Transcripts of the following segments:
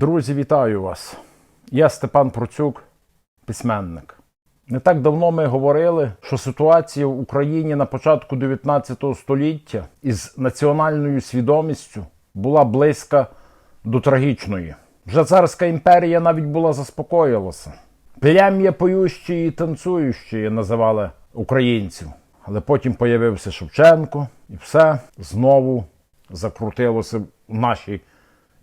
Друзі, вітаю вас! Я Степан Процюк, письменник. Не так давно ми говорили, що ситуація в Україні на початку 19 століття із національною свідомістю була близька до трагічної. Вже царська імперія навіть була заспокоїлася. Плем'я поющі і танцюючі називали українців. Але потім появився Шевченко, і все знову закрутилося в нашій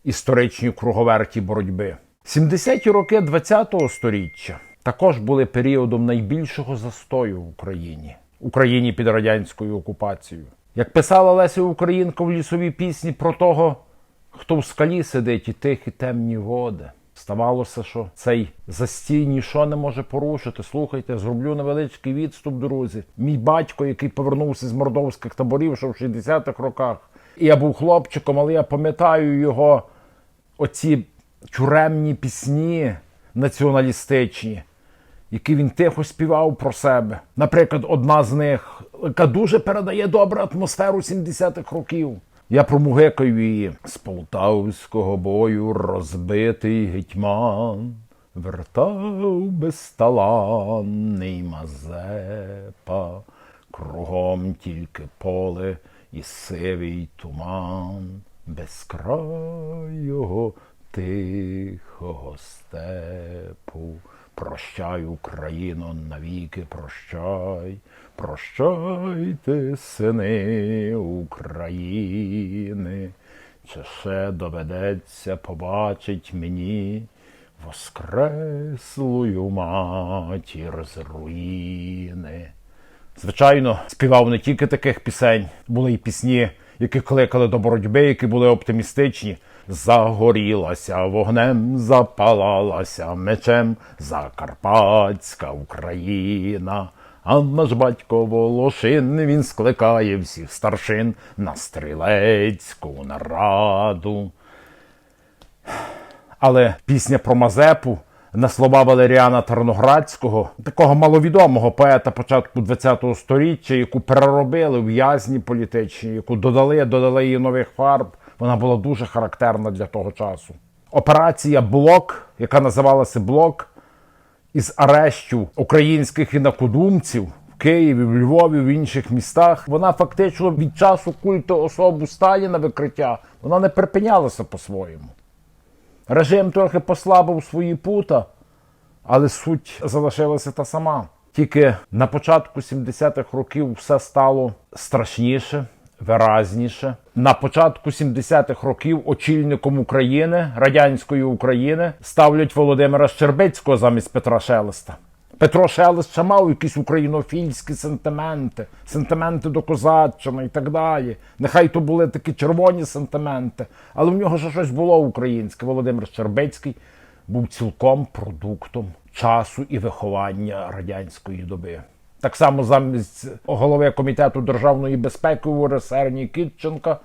історичній круговерті боротьби. 70-ті роки ХХ століття також були періодом найбільшого застою в Україні, Україні під радянською окупацією. Як писала Леся Українка в лісовій пісні про того, хто в скалі сидить і тихі темні води. Ставалося, що цей застій нічого не може порушити. Слухайте, зроблю невеличкий відступ, друзі. Мій батько, який повернувся з мордовських таборів, ще в 60-х роках. Я був хлопчиком, але я пам'ятаю його оці тюремні пісні націоналістичні, які він тихо співав про себе. Наприклад, одна з них, яка дуже передає добру атмосферу 70-х років. Я промугикаю її з полтавського бою розбитий гетьман, вертав безталанний Мазепа, кругом тільки поле і сивий туман, без краю тихого степу. Прощай, Україно, навіки прощай, прощайте, сини України, чи ще доведеться побачить мені воскреслую матір з руїни. Звичайно, співав не тільки таких пісень, були й пісні, які кликали до боротьби, які були оптимістичні. Загорілася вогнем, запалалася мечем Закарпатська Україна. А наш батько Волошин він скликає всіх старшин на стрілецьку нараду. Але пісня про Мазепу на слова Валеріана Тарноградського, такого маловідомого поета початку ХХ століття, яку переробили в'язні політичні, яку додали, додали її нових фарб. Вона була дуже характерна для того часу. Операція Блок, яка називалася Блок, із арештів українських інакодумців в Києві, в Львові, в інших містах, вона фактично від часу культу особу Сталіна викриття, вона не припинялася по-своєму. Режим трохи послабив свої пута, але суть залишилася та сама. Тільки на початку 70-х років все стало страшніше, виразніше. На початку 70-х років очільником України, радянської України, ставлять Володимира Щербицького замість Петра Шелеста. Петро Шелест ще мав якісь українофільські сентименти, сентименти до козаччини і так далі. Нехай то були такі червоні сентименти, але в нього ж щось було українське. Володимир Щербицький був цілком продуктом часу і виховання радянської доби. Так само замість голови комітету державної безпеки УРСР Нікітченка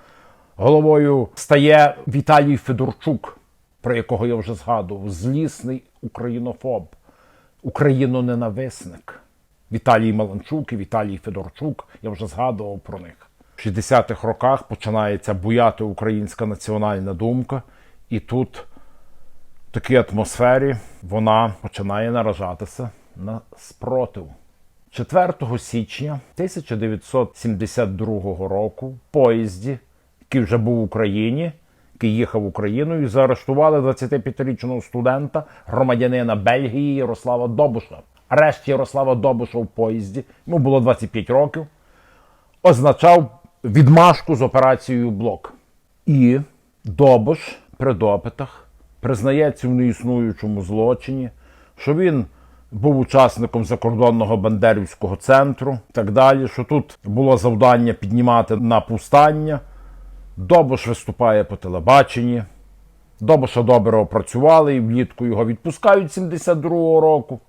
головою стає Віталій Федорчук, про якого я вже згадував, злісний українофоб, україноненависник. Віталій Маланчук і Віталій Федорчук, я вже згадував про них. В 60-х роках починається буяти українська національна думка, і тут в такій атмосфері вона починає наражатися на спротив. 4 січня 1972 року в поїзді, який вже був в Україні, який їхав Україною, заарештували 25-річного студента, громадянина Бельгії Ярослава Добуша. Арешт Ярослава Добуша в поїзді, йому було 25 років, означав відмашку з операцією Блок. І Добуш при допитах признається в неіснуючому злочині, що він був учасником закордонного бандерівського центру так далі, що тут було завдання піднімати на повстання. Добуш виступає по телебаченні. Добуша добре опрацювали і влітку його відпускають 72-го року.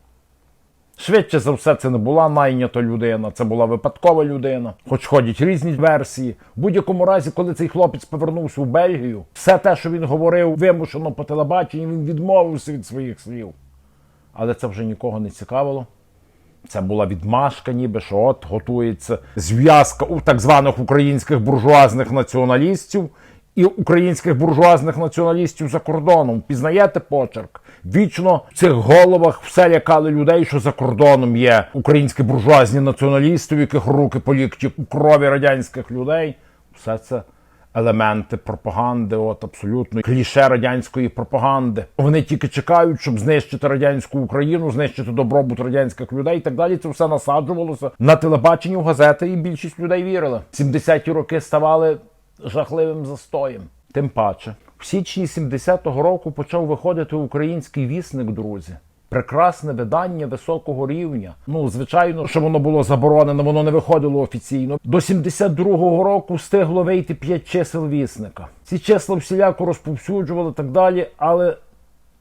Швидше за все, це не була найнята людина, це була випадкова людина, хоч ходять різні версії. В будь-якому разі, коли цей хлопець повернувся в Бельгію, все те, що він говорив вимушено по телебаченні, він відмовився від своїх слів. Але це вже нікого не цікавило. Це була відмашка, ніби що от готується зв'язка у так званих українських буржуазних націоналістів і українських буржуазних націоналістів за кордоном. Пізнаєте почерк? Вічно в цих головах все лякали людей, що за кордоном є українські буржуазні націоналісти, в яких руки полікті у крові радянських людей. Все це елементи пропаганди, от абсолютно кліше радянської пропаганди. Вони тільки чекають, щоб знищити радянську Україну, знищити добробут радянських людей і так далі. Це все насаджувалося на телебаченні в газети, і більшість людей вірили. 70-ті роки ставали жахливим застоєм. Тим паче, в січні 70-го року почав виходити український вісник, друзі. Прекрасне видання високого рівня. Ну, звичайно, що воно було заборонено, воно не виходило офіційно. До 72-го року встигло вийти 5 чисел вісника. Ці числа всіляко розповсюджували так далі, але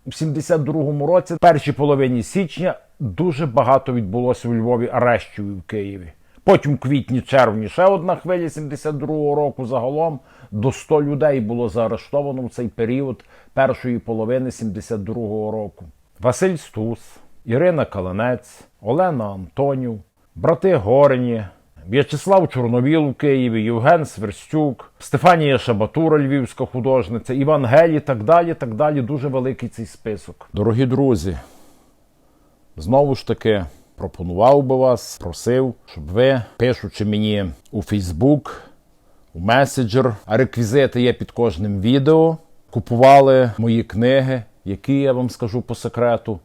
в 72-му році, в першій половині січня, дуже багато відбулося у Львові арештів і в Києві. Потім в квітні-червні ще одна хвиля 72-го року. Загалом до 100 людей було заарештовано в цей період першої половини 72-го року. Василь Стус, Ірина Каланець, Олена Антонів, брати Горені, В'ячеслав Чорновіл у Києві, Євген Сверстюк, Стефанія Шабатура, львівська художниця, Іван Гель і так далі. так далі. Дуже великий цей список. Дорогі друзі, знову ж таки пропонував би вас, просив, щоб ви, пишучи мені у Фейсбук, у меседжер, а реквізити є під кожним відео, купували мої книги, які я вам скажу по секрету.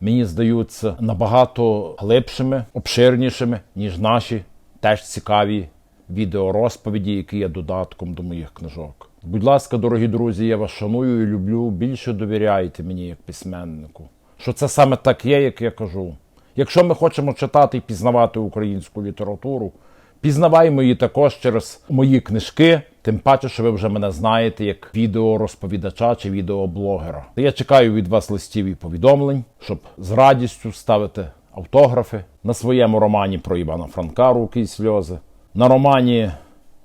Мені здаються набагато глибшими, обширнішими, ніж наші теж цікаві відеорозповіді, які є додатком до моїх книжок. Будь ласка, дорогі друзі, я вас шаную і люблю. Більше довіряйте мені як письменнику. Що це саме так є, як я кажу. Якщо ми хочемо читати і пізнавати українську літературу, пізнаваймо її також через мої книжки, тим паче, що ви вже мене знаєте як відеорозповідача чи відеоблогера. Я чекаю від вас листів і повідомлень, щоб з радістю ставити автографи на своєму романі про Івана Франка «Руки і сльози, на романі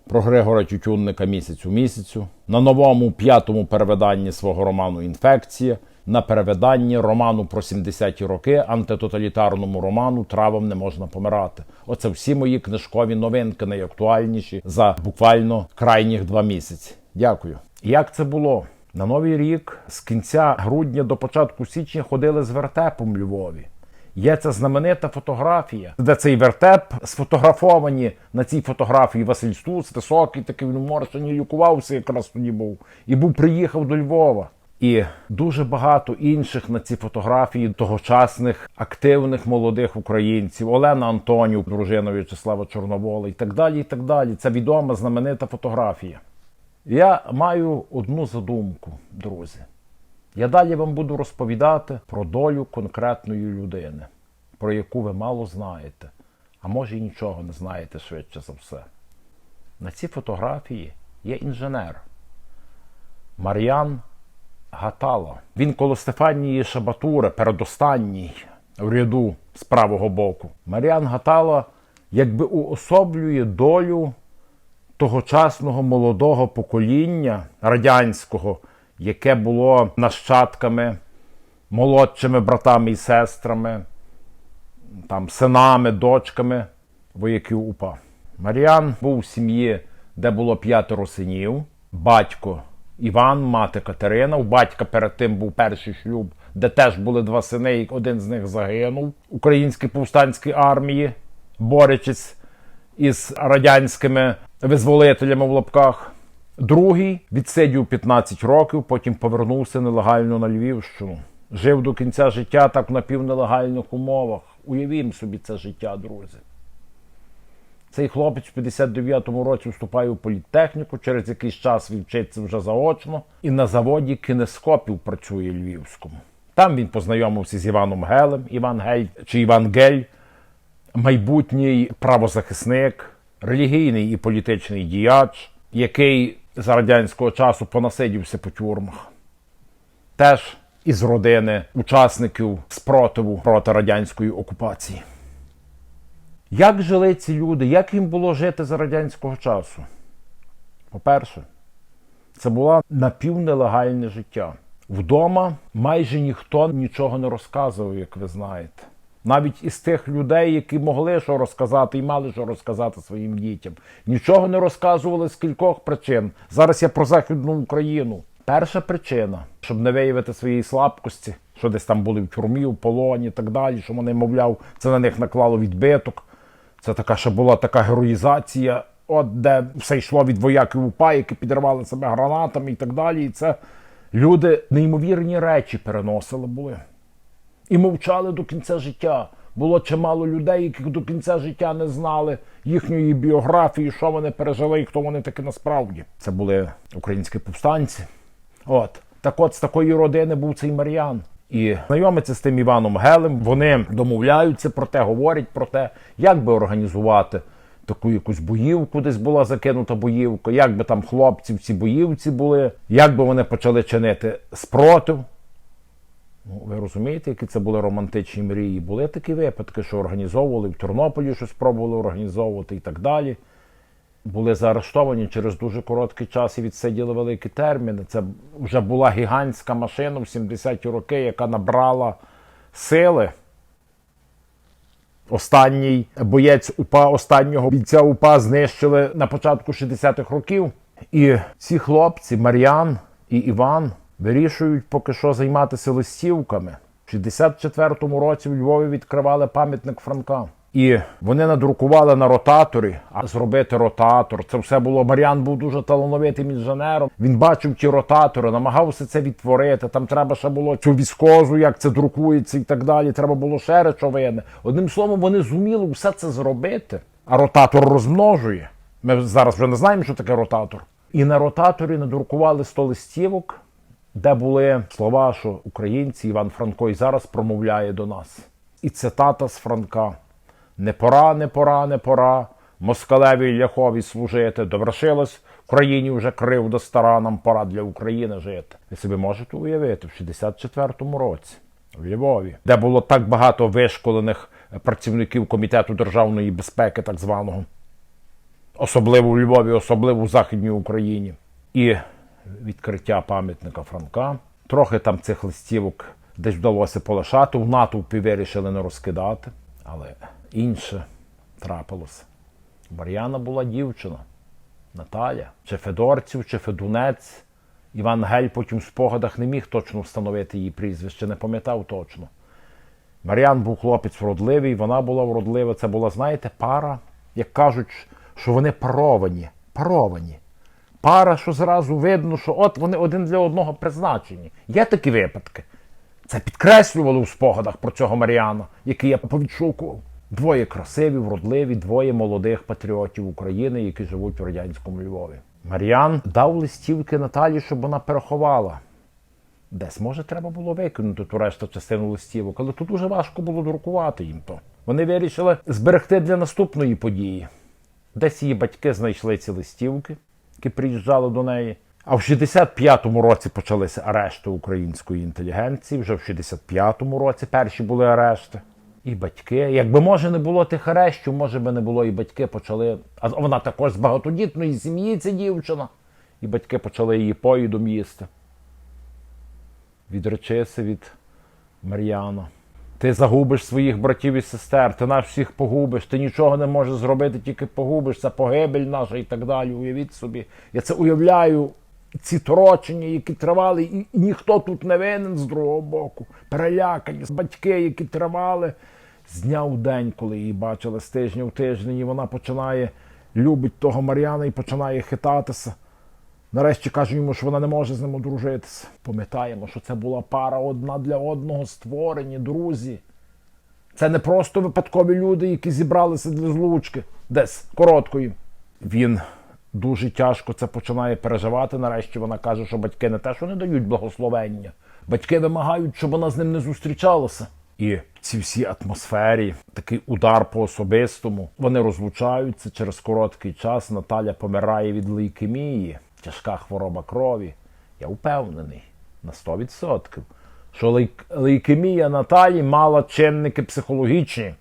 про Григора Тютюнника місяць у місяцю, на новому п'ятому перевиданні свого роману Інфекція, на перевиданні роману про 70-ті роки, антитоталітарному роману Травам не можна помирати. Оце всі мої книжкові новинки, найактуальніші за буквально крайніх два місяці. Дякую. Як це було? На новий рік з кінця грудня до початку січня ходили з вертепом Львові. Є ця знаменита фотографія, де цей вертеп сфотографовані на цій фотографії Василь Стус, високий, такий він морщені лікувався, якраз тоді був, і був приїхав до Львова. І дуже багато інших на ці фотографії тогочасних активних молодих українців, Олена Антонів, дружина В'ячеслава Чорновола, і так далі. і так далі. Це відома знаменита фотографія. Я маю одну задумку, друзі. Я далі вам буду розповідати про долю конкретної людини, про яку ви мало знаєте, а може і нічого не знаєте швидше за все. На цій фотографії є інженер Мар'ян Гатало. Він коло Стефанії Шабатури, передостанній в ряду з правого боку. Мар'ян Гатало якби уособлює долю тогочасного молодого покоління радянського, яке було нащадками, молодшими братами і сестрами, там, синами, дочками вояків УПА. Мар'ян був в сім'ї, де було п'ятеро синів, батько Іван, мати Катерина. У батька перед тим був перший шлюб, де теж були два сини, і один з них загинув українській повстанській армії, борючись із радянськими визволителями в лапках. Другий відсидів 15 років, потім повернувся нелегально на Львівщину. Жив до кінця життя так в напівнелегальних умовах. Уявімо собі це життя, друзі. Цей хлопець в 59-му році вступає у політехніку, через якийсь час він вчиться вже заочно, і на заводі кінескопів працює Львівському. Там він познайомився з Іваном Гелем, Іван Гель чи Іван Гель, майбутній правозахисник, релігійний і політичний діяч, який за радянського часу понасидівся по тюрмах. Теж із родини учасників спротиву проти радянської окупації. Як жили ці люди, як їм було жити за радянського часу? По-перше, це було напівнелегальне життя. Вдома майже ніхто нічого не розказував, як ви знаєте. Навіть із тих людей, які могли що розказати і мали що розказати своїм дітям. Нічого не розказували з кількох причин. Зараз я про Західну Україну. Перша причина, щоб не виявити своєї слабкості, що десь там були в тюрмі, в полоні і так далі, що вони, мовляв, це на них наклало відбиток. Це така ще була така героїзація, от де все йшло від вояків УПА, які підривали себе гранатами і так далі. І це люди неймовірні речі переносили були. І мовчали до кінця життя. Було чимало людей, які до кінця життя не знали їхньої біографії, що вони пережили і хто вони таки насправді. Це були українські повстанці. От. Так от з такої родини був цей Мар'ян. І знайомиться з тим Іваном Гелем. Вони домовляються про те, говорять про те, як би організувати таку якусь боївку, десь була закинута боївка, як би там хлопці в цій боївці були, як би вони почали чинити спротив. Ну, ви розумієте, які це були романтичні мрії? Були такі випадки, що організовували в Тернополі, щось пробували організовувати і так далі. Були заарештовані через дуже короткий час і відсиділи великі терміни. Це вже була гігантська машина в 70-ті роки, яка набрала сили. Останній боєць УПА, останнього бійця упа знищили на початку 60-х років. І ці хлопці, Мар'ян і Іван, вирішують поки що займатися листівками. В 64-му році в Львові відкривали пам'ятник Франка. І вони надрукували на ротаторі, а зробити ротатор. Це все було. Мар'ян був дуже талановитим інженером. Він бачив ті ротатори, намагався це відтворити. Там треба ще було цю віскозу, як це друкується і так далі. Треба було ще речовини. Одним словом, вони зуміли все це зробити. А ротатор розмножує. Ми зараз вже не знаємо, що таке ротатор. І на ротаторі надрукували 100 листівок, де були слова, що українці Іван Франко і зараз промовляє до нас. І цитата з Франка. Не пора, не пора, не пора. Москалеві ляхові служити. Довершилось в країні вже кривда стара, нам пора для України жити. Ви собі можете уявити, в 64-му році в Львові, де було так багато вишколених працівників Комітету державної безпеки, так званого, особливо у Львові, особливо в Західній Україні. І відкриття пам'ятника Франка. Трохи там цих листівок десь вдалося полишати. В натовпі вирішили не розкидати. Але інше трапилося. Мар'яна була дівчина Наталя, чи Федорців, чи Федунець. Іван Гель потім в спогадах не міг точно встановити її прізвище, не пам'ятав точно. Мар'ян був хлопець вродливий, вона була вродлива. Це була, знаєте, пара, як кажуть, що вони паровані. Паровані. Пара, що зразу видно, що от вони один для одного призначені. Є такі випадки. Це підкреслювали у спогадах про цього Мар'яна, який я повідшукував. Двоє красиві, вродливі, двоє молодих патріотів України, які живуть у радянському Львові. Мар'ян дав листівки Наталі, щоб вона переховала. Десь, може, треба було викинути ту решту частину листівок, але тут дуже важко було друкувати їм то. Вони вирішили зберегти для наступної події. Десь її батьки знайшли ці листівки, які приїжджали до неї. А в 65-му році почалися арешти української інтелігенції. Вже в 65-му році перші були арешти. І батьки. Якби може не було тих арештів, може би не було, і батьки почали. А вона також з багатодітної сім'ї, ця дівчина. І батьки почали її поїдом їсти. Відречися від Мар'яна. Ти загубиш своїх братів і сестер, ти нас всіх погубиш, ти нічого не можеш зробити, тільки погубиш, це погибель наша і так далі. Уявіть собі. Я це уявляю, ці торочення, які тривали, і, ніхто тут не винен з другого боку. Перелякані батьки, які тривали з дня в день, коли її бачили з тижня в тиждень, і вона починає любить того Мар'яна і починає хитатися. Нарешті каже йому, що вона не може з ним одружитися. Пам'ятаємо, що це була пара одна для одного створені, друзі. Це не просто випадкові люди, які зібралися для злучки десь короткої. Він дуже тяжко це починає переживати. Нарешті вона каже, що батьки не те, що не дають благословення. Батьки вимагають, щоб вона з ним не зустрічалася. І в цій всій атмосфері такий удар по особистому. Вони розлучаються через короткий час. Наталя помирає від лейкемії, тяжка хвороба крові. Я впевнений на 100%, що лейк... лейкемія Наталі мала чинники психологічні.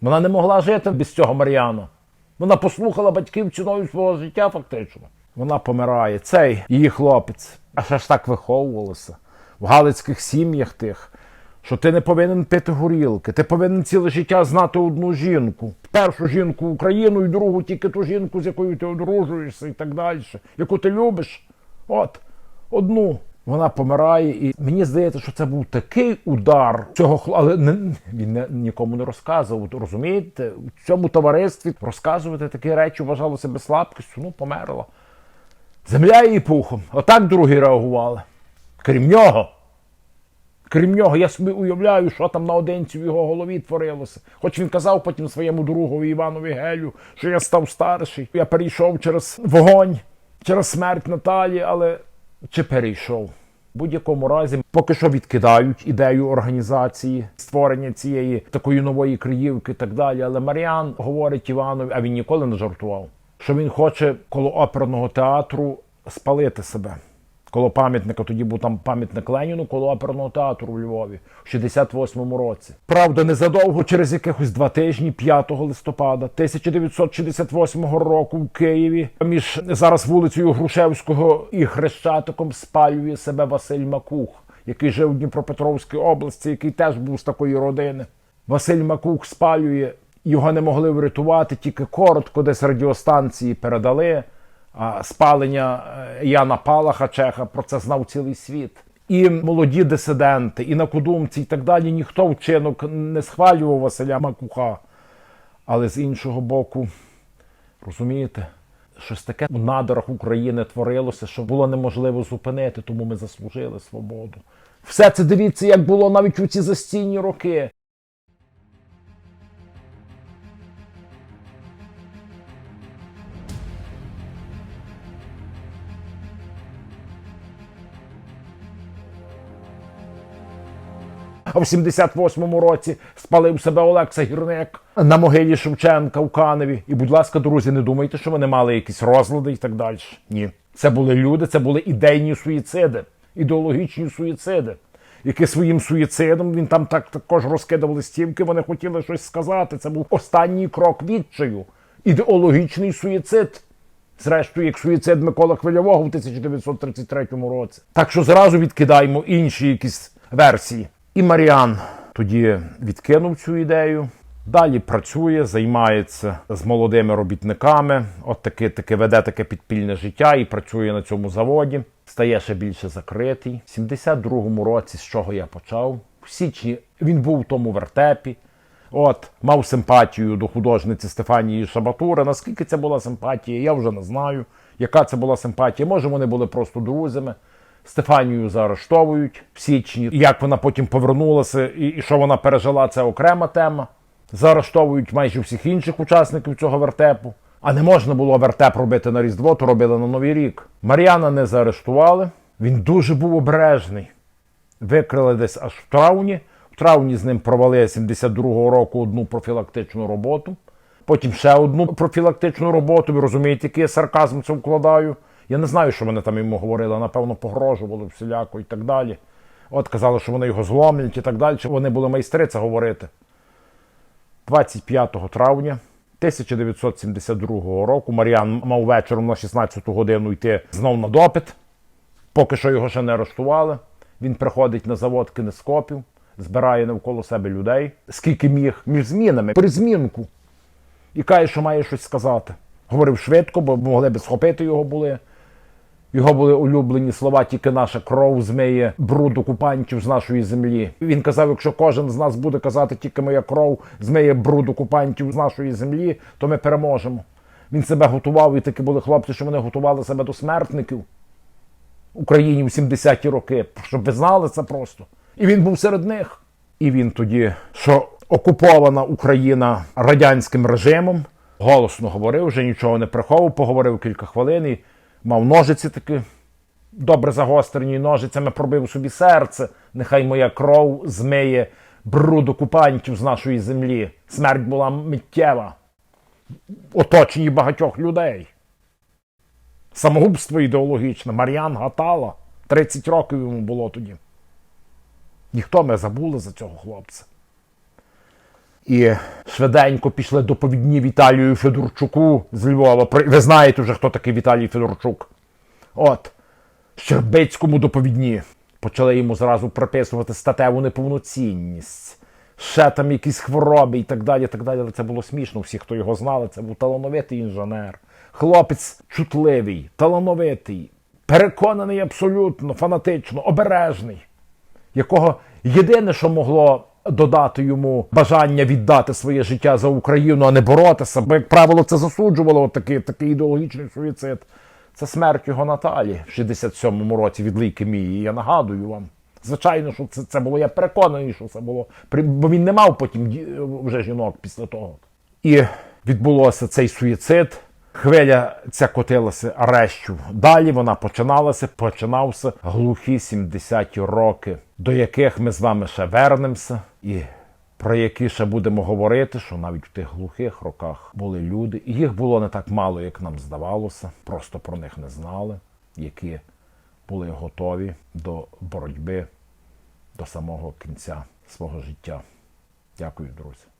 Вона не могла жити без цього Мар'яна. Вона послухала батьків ціною свого життя, фактично. Вона помирає. Цей її хлопець. А ще ж так виховувалося. В галицьких сім'ях тих. Що ти не повинен пити горілки, ти повинен ціле життя знати одну жінку. Першу жінку Україну і другу тільки ту жінку, з якою ти одружуєшся і так далі, яку ти любиш. От, одну. Вона помирає, і мені здається, що це був такий удар цього хлопця, але не, він не, нікому не розказував. Розумієте, у цьому товаристві розказувати такі речі вважало себе слабкістю, ну померла. Земля її пухом. Отак другі реагували. Крім нього. Крім нього, я собі уявляю, що там наодинці в його голові творилося. Хоч він казав потім своєму другові Іванові Гелю, що я став старший, я перейшов через вогонь, через смерть Наталі, але чи перейшов? В будь-якому разі, поки що відкидають ідею організації створення цієї такої нової Криївки і так далі. Але Маріан говорить Іванові, а він ніколи не жартував, що він хоче коло оперного театру спалити себе. Коло пам'ятника, тоді був там пам'ятник Леніну, коло оперного театру у Львові в 68-му році. Правда, незадовго через якихось два тижні, 5 листопада 1968 року в Києві, між зараз вулицею Грушевського і Хрещатиком спалює себе Василь Макух, який жив у Дніпропетровській області, який теж був з такої родини. Василь Макух спалює, його не могли врятувати, тільки коротко десь радіостанції передали. Спалення е, Яна Палаха Чеха про це знав цілий світ. І молоді дисиденти, і накодумці, і так далі. Ніхто вчинок не схвалював Василя Макуха. Але з іншого боку, розумієте, щось таке в надарах України творилося, що було неможливо зупинити, тому ми заслужили свободу. Все це дивіться, як було навіть у ці застійні роки. А в 78-му році спалив себе Олекса Гірник на могилі Шевченка у Каневі. І, будь ласка, друзі, не думайте, що вони мали якісь розлади і так далі. Ні. Це були люди, це були ідейні суїциди, ідеологічні суїциди, які своїм суїцидом він там так також розкидав листівки, вони хотіли щось сказати. Це був останній крок відчаю. Ідеологічний суїцид. Зрештою, як суїцид Микола Хвильового в 1933 році. Так що зразу відкидаємо інші якісь версії. І Маріан тоді відкинув цю ідею. Далі працює, займається з молодими робітниками, от таки, таки веде таке підпільне життя і працює на цьому заводі. Стає ще більше закритий. В 72-му році, з чого я почав, в січні він був в тому вертепі. От, мав симпатію до художниці Стефанії Шабатури. Наскільки це була симпатія, я вже не знаю. Яка це була симпатія? Може, вони були просто друзями. Стефанію заарештовують в січні. Як вона потім повернулася і, і що вона пережила, це окрема тема. Заарештовують майже всіх інших учасників цього вертепу. А не можна було вертеп робити на Різдво, то робили на Новий рік. Мар'яна не заарештували. Він дуже був обережний. Викрили десь аж в травні. В травні з ним провели 72-го року одну профілактичну роботу. Потім ще одну профілактичну роботу. Ви розумієте, який я сарказм це вкладаю. Я не знаю, що вони там йому говорили, напевно, погрожували всіляко і так далі. От казали, що вони його зломлять і так далі. Вони були майстри це говорити. 25 травня 1972 року Мар'ян мав вечором на 16 годину йти знов на допит. Поки що його ще не арештували. Він приходить на завод кинескопів, збирає навколо себе людей, скільки міг між змінами, при змінку. І каже, що має щось сказати. Говорив швидко, бо могли б схопити його були. Його були улюблені слова, тільки наша кров змиє бруд окупантів з нашої землі. Він казав: якщо кожен з нас буде казати, тільки моя кров змиє бруд окупантів з нашої землі, то ми переможемо. Він себе готував, і такі були хлопці, що вони готували себе до смертників Україні в 70-ті роки, щоб ви знали це просто. І він був серед них. І він тоді, що окупована Україна радянським режимом, голосно говорив, вже нічого не приховував, поговорив кілька хвилин і мав ножиці такі добре загострені ножицями, пробив собі серце. Нехай моя кров змиє бруд окупантів з нашої землі. Смерть була миттєва, оточені багатьох людей. Самогубство ідеологічне. Мар'ян Гатала. 30 років йому було тоді. Ніхто не забули за цього хлопця. І швиденько пішли доповідні Віталію Федорчуку з Львова. Ви знаєте вже, хто такий Віталій Федорчук. От. Щербицькому доповідні. почали йому зразу приписувати статеву неповноцінність. Ще там якісь хвороби і так далі. так далі. Це було смішно. Всі, хто його знали, це був талановитий інженер. Хлопець чутливий, талановитий, переконаний абсолютно, фанатично, обережний, якого єдине, що могло додати йому бажання віддати своє життя за Україну, а не боротися, бо, як правило, це засуджувало такий, такий ідеологічний суїцид. Це смерть його Наталі в 67-му році від лейкемії. Я нагадую вам. Звичайно, що це, це було. Я переконаний, що це було. Бо він не мав потім вже жінок після того. І відбулося цей суїцид. Хвиля ця котилася арештів. Далі вона починалася, починався глухі 70-ті роки, до яких ми з вами ще вернемося, і про які ще будемо говорити, що навіть в тих глухих роках були люди, і їх було не так мало, як нам здавалося, просто про них не знали, які були готові до боротьби до самого кінця свого життя. Дякую, друзі.